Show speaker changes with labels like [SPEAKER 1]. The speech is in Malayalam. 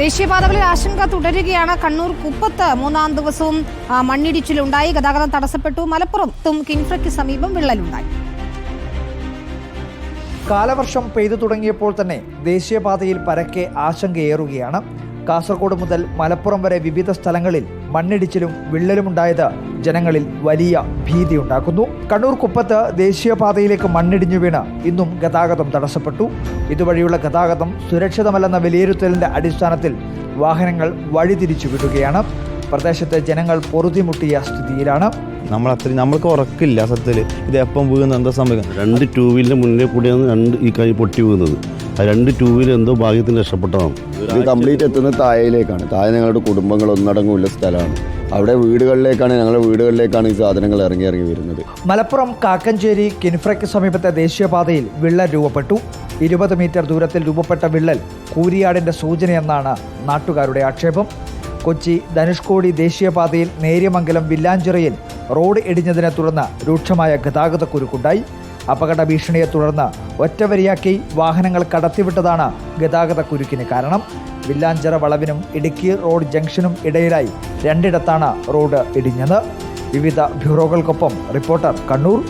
[SPEAKER 1] ദേശീയപാതകളിൽ ആശങ്ക തുടരുകയാണ്. കണ്ണൂർ കുപ്പത്ത് മൂന്നാം ദിവസവും മണ്ണിടിച്ചിലുണ്ടായി. ഗതാഗതം തടസ്സപ്പെട്ടു. മലപ്പുറത്തും കിൻഫ്രയ്ക്ക് സമീപം വിള്ളലുണ്ടായി.
[SPEAKER 2] കാലവർഷം പെയ്തു തുടങ്ങിയപ്പോൾ തന്നെ ദേശീയപാതയിൽ പരക്കെ ആശങ്കയേറുകയാണ് കാസർഗോഡ് മുതൽ മലപ്പുറം വരെ വിവിധ സ്ഥലങ്ങളിൽ മണ്ണിടിച്ചിലും വിള്ളലുമുണ്ടായത് ജനങ്ങളിൽ വലിയ ഭീതിയുണ്ടാക്കുന്നു. കണ്ണൂർ കുപ്പത്ത് ദേശീയപാതയിലേക്ക് മണ്ണിടിഞ്ഞു വീണ് ഇന്നും ഗതാഗതം തടസ്സപ്പെട്ടു. ഇതുവഴിയുള്ള ഗതാഗതം സുരക്ഷിതമല്ലെന്ന വിലയിരുത്തലിന്റെ അടിസ്ഥാനത്തിൽ വാഹനങ്ങൾ വഴിതിരിച്ചു വിടുകയാണ്. പ്രദേശത്തെ ജനങ്ങൾ പൊറുതിമുട്ടിയ സ്ഥിതിയിലാണ്.
[SPEAKER 3] നമ്മൾ അത്രയും നമ്മൾക്ക് ഉറക്കില്ല സത്യത്തിൽ ഇത് എപ്പം വീഴുന്ന എന്താ സംഭവം
[SPEAKER 4] രണ്ട് ടൂ വീലിന്റെ മുന്നേ കൂടിയാണ് രണ്ട് ഈ കൈ പൊട്ടി വീഴുന്നത് രണ്ട് ടൂ വീലർ എന്തോ ഭാഗ്യത്തിന് രക്ഷപ്പെട്ടതാണ്.
[SPEAKER 5] ഇത് കംപ്ലീറ്റ് എത്തുന്നത് തായയിലേക്കാണ് താഴെ ഞങ്ങളുടെ കുടുംബങ്ങൾ ഒന്നടങ്ങുള്ള സ്ഥലമാണ്. അവിടെ വീടുകളിലേക്കാണ് ഞങ്ങളുടെ വീടുകളിലേക്കാണ് ഈ സാധനങ്ങൾ ഇറങ്ങി ഇറങ്ങി വരുന്നത്.
[SPEAKER 2] മലപ്പുറം കാക്കഞ്ചേരി കിൻഫ്രയ്ക്ക് സമീപത്തെ ദേശീയപാതയിൽ വിള്ളൽ രൂപപ്പെട്ടു. ഇരുപത് മീറ്റർ ദൂരത്തിൽ രൂപപ്പെട്ട വിള്ളൽ കൂരിയാടിന്റെ സൂചനയെന്നാണ് നാട്ടുകാരുടെ ആക്ഷേപം. കൊച്ചി ധനുഷ്കോടി ദേശീയപാതയിൽ നേര്യമംഗലം വില്ലാഞ്ചിറയിൽ റോഡ് ഇടിഞ്ഞതിനെ തുടർന്ന് രൂക്ഷമായ ഗതാഗതക്കുരുക്കുണ്ടായി. അപകട ഭീഷണിയെ തുടർന്ന് ഒറ്റവരിയാക്കി വാഹനങ്ങൾ കടത്തിവിട്ടതാണ് ഗതാഗത കുരുക്കിന് കാരണം. വില്ലാഞ്ചിറ വളവിനും ഇടുക്കി റോഡ് ജംഗ്ഷനും ഇടയിലായി രണ്ടിടത്താണ് റോഡ് ഇടിഞ്ഞത്. വിവിധ ബ്യൂറോകൾക്കൊപ്പം റിപ്പോർട്ടർ കണ്ണൂർ.